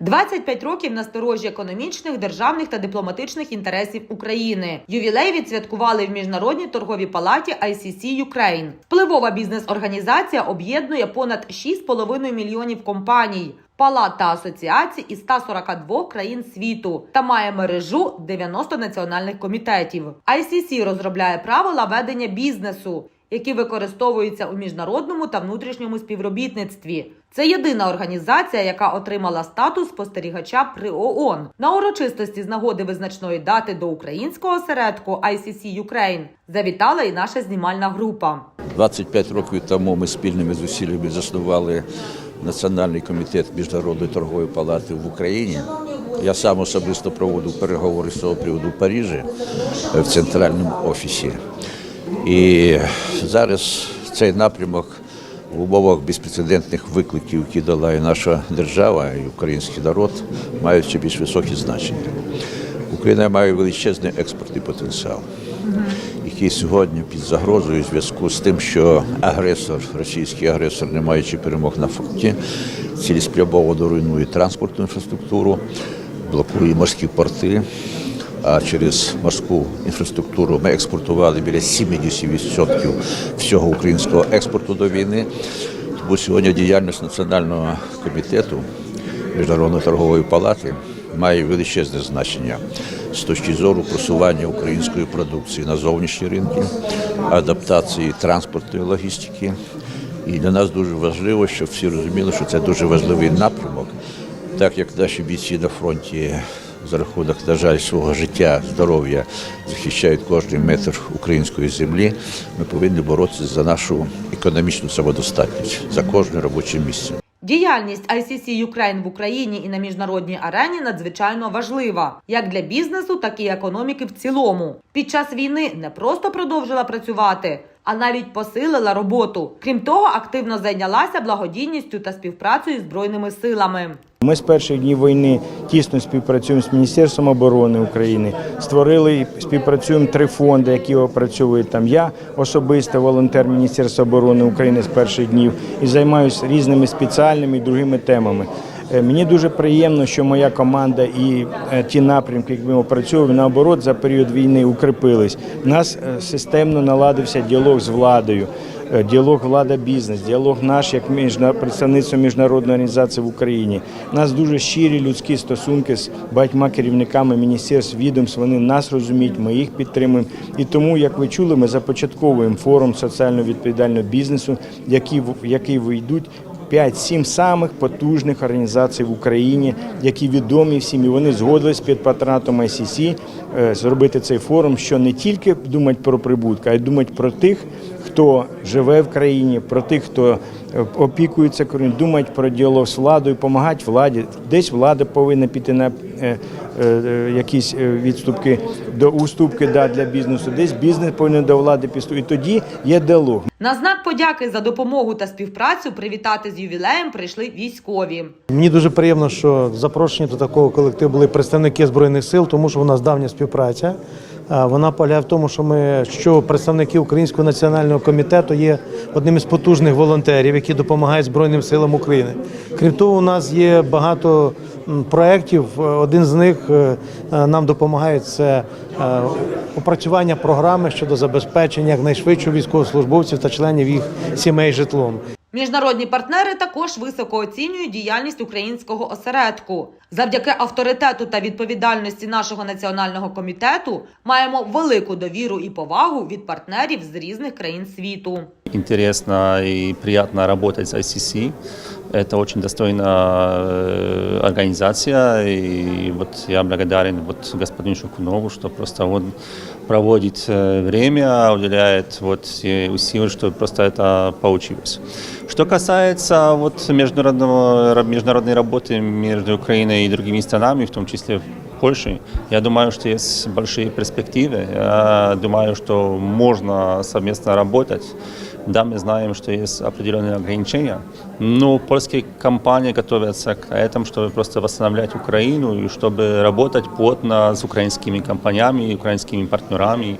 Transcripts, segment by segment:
25 років на сторожі економічних, державних та дипломатичних інтересів України. Ювілей відсвяткували в міжнародній торговій палаті ICC Ukraine. Впливова бізнес-організація об'єднує понад 6,5 мільйонів компаній. Палат та асоціацій із 142 країн світу та має мережу 90 національних комітетів. ICC розробляє правила ведення бізнесу, які використовуються у міжнародному та внутрішньому співробітництві. Це єдина організація, яка отримала статус спостерігача при ООН. На урочистості з нагоди визначної дати до українського осередку ICC Ukraine завітала і наша знімальна група. 25 років тому ми спільними зусиллями заснували Національний комітет Міжнародної торгової палати в Україні. Я сам особисто проводив переговори з цього приводу в Парижі в центральному офісі. І зараз цей напрямок в умовах безпрецедентних викликів, які дала і наша держава, і український народ, мають ще більш високі значення. Україна має величезний експортний потенціал, який сьогодні під загрозою у зв'язку з тим, що агресор, російський агресор, не маючи перемог на фронті, цілеспрямовано руйнує транспортну інфраструктуру, блокує морські порти. А через морську інфраструктуру ми експортували біля 70% всього українського експорту до війни. Тому сьогодні діяльність Національного комітету Міжнародної торгової палати має величезне значення з точки зору просування української продукції на зовнішні ринки, адаптації транспортної логістики. І для нас дуже важливо, щоб всі розуміли, що це дуже важливий напрямок, так як наші бійці на фронті за рахунок, на жаль, свого життя, здоров'я захищають кожний метр української землі. Ми повинні боротися за нашу економічну самодостатність, за кожне робоче місце. Діяльність ICC Ukraine в Україні і на міжнародній арені надзвичайно важлива як для бізнесу, так і економіки в цілому. Під час війни не просто продовжила працювати, а навіть посилила роботу. Крім того, активно зайнялася благодійністю та співпрацею з збройними силами. Ми з перших днів війни тісно співпрацюємо з Міністерством оборони України. Створили і співпрацюємо три фонди, які опрацьовують там. Я особисто волонтер Міністерства оборони України з перших днів і займаюся різними спеціальними і другими темами. Е, Мені дуже приємно, що моя команда і е, ті напрямки, які ми опрацьовуємо, наоборот, за період війни укріпились. У нас е, системно наладився діалог з владою. Діалог влада бізнес, діалог наш як представництво міжнародної організації в Україні. У нас дуже щирі людські стосунки з багатьма керівниками міністерств, відомств. Вони нас розуміють, ми їх підтримуємо. І тому, як ви чули, ми започатковуємо форум соціально відповідального бізнесу, які який вийдуть 5-7 самих потужних організацій в Україні, які відомі всім, і вони згодились під патронатом ICC е, зробити цей форум, що не тільки думать про прибутки, а й думать про тих, хто живе в країні, про тих, хто е, опікується країною, думають про діалог з владою, допомагати владі. Десь влада повинна піти на е, е, якісь відступки до уступки да, для бізнесу, десь бізнес повинен до влади підступити. І тоді є діалог. На знак подяки за допомогу та співпрацю привітати з ювілеєм прийшли військові. Мені дуже приємно, що запрошені до такого колективу були представники збройних сил, тому що у нас давня співпраця. Вона полягає в тому, що ми що представники Українського національного комітету є одним із потужних волонтерів, які допомагають Збройним силам України. Крім того, у нас є багато проєктів. Один з них е, е, нам допомагає це е, опрацювання програми щодо забезпечення якнайшвидшого військовослужбовців та членів їх сімей житлом. Міжнародні партнери також високо оцінюють діяльність українського осередку. Завдяки авторитету та відповідальності нашого національного комітету маємо велику довіру і повагу від партнерів з різних країн світу. Інтересна і приятно робота з ICC. Это очень достойная э, организация, и вот я благодарен вот господину Шукунову, что просто он проводит э, время, уделяет вот все усилия, чтобы просто это получилось. Что касается вот международного, международной работы между Украиной и другими странами, в том числе Польшей, я думаю, что есть большие перспективы. Я думаю, что можно совместно работать. Да, мы знаем, что есть определенные ограничения, но польские компании готовятся к этому, чтобы просто восстанавливать Украину и чтобы работать плотно с украинскими компаниями, украинскими партнерами.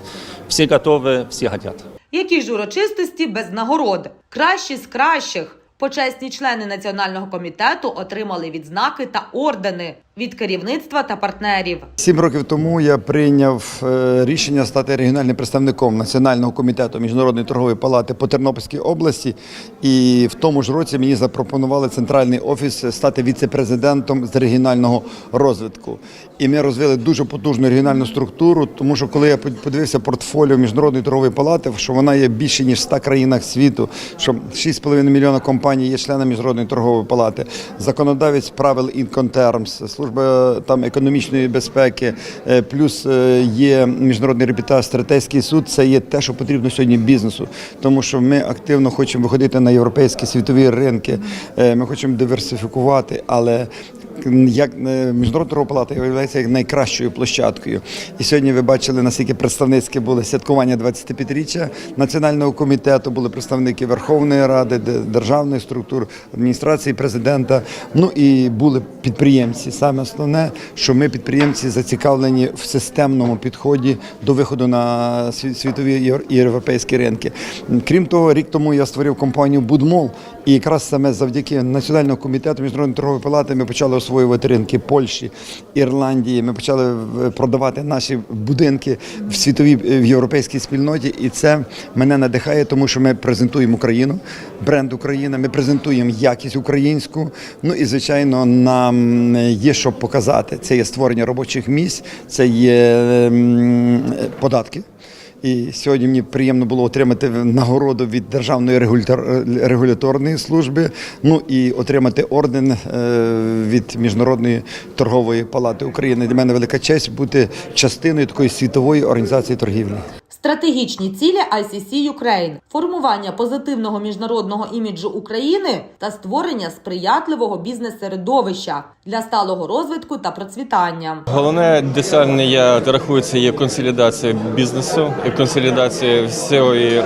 Все готовы, все хотят. Які ж урочистості без нагород? Кращі з кращих. Почесні члени національного комітету отримали відзнаки та ордени від керівництва та партнерів. Сім років тому я прийняв е, рішення стати регіональним представником Національного комітету Міжнародної торгової палати по Тернопільській області. І в тому ж році мені запропонували центральний офіс стати віце-президентом з регіонального розвитку. І ми розвили дуже потужну регіональну структуру, тому що коли я подивився портфоліо Міжнародної торгової палати, що вона є більше ніж в 100 країнах світу, що 6,5 мільйона компаній є членами Міжнародної торгової палати, законодавець правил Incoterms, служба там економічної безпеки, е, плюс е, є міжнародний репітаж, стратегський суд. Це є те, що потрібно сьогодні бізнесу, тому що ми активно хочемо виходити на європейські світові ринки. е, Ми хочемо диверсифікувати, але як е, міжнародна торгова палата є як найкращою площадкою. І сьогодні ви бачили, наскільки представницьке було святкування 25-річчя національного комітету, були представники Верховної Ради, де- державних структур, адміністрації президента. Ну і були підприємці. Саме основне, що ми підприємці зацікавлені в системному підході до виходу на світові європейські ринки. Крім того, рік тому я створив компанію Будмол, і якраз саме завдяки Національному комітету міжнародної торгової палати ми почали освоювати ринки Польщі, Ірландії. Ми почали продавати наші будинки в світовій в європейській спільноті, і це мене надихає, тому що ми презентуємо Україну, бренд Україна. Ми презентуємо якість українську. Ну і звичайно, нам є що показати. Це є створення робочих місць, це є ем, податки. І сьогодні мені приємно було отримати нагороду від Державної регуляторної служби, ну і отримати орден е, від Міжнародної торгової палати України. Для мене велика честь бути частиною такої світової організації торгівлі. Стратегічні цілі ICC Ukraine – формування позитивного міжнародного іміджу України та створення сприятливого бізнес-середовища для сталого розвитку та процвітання. Головне досягнення я рахую, є консолідація бізнесу і консолідація всієї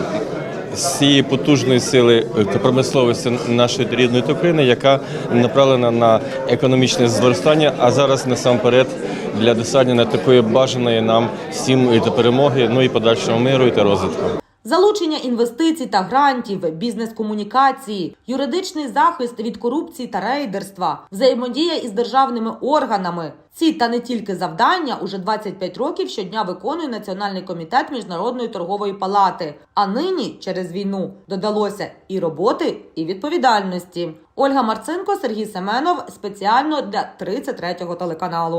всієї потужної сили та промисловості нашої рідної України, яка направлена на економічне зростання, а зараз насамперед для досягнення такої бажаної нам всім і перемоги, ну і подальшого миру і та розвитку. Залучення інвестицій та грантів, бізнес-комунікації, юридичний захист від корупції та рейдерства, взаємодія із державними органами. Ці та не тільки завдання уже 25 років щодня виконує Національний комітет Міжнародної торгової палати. А нині через війну додалося і роботи, і відповідальності. Ольга Марцинко, Сергій Семенов спеціально для 33-го телеканалу.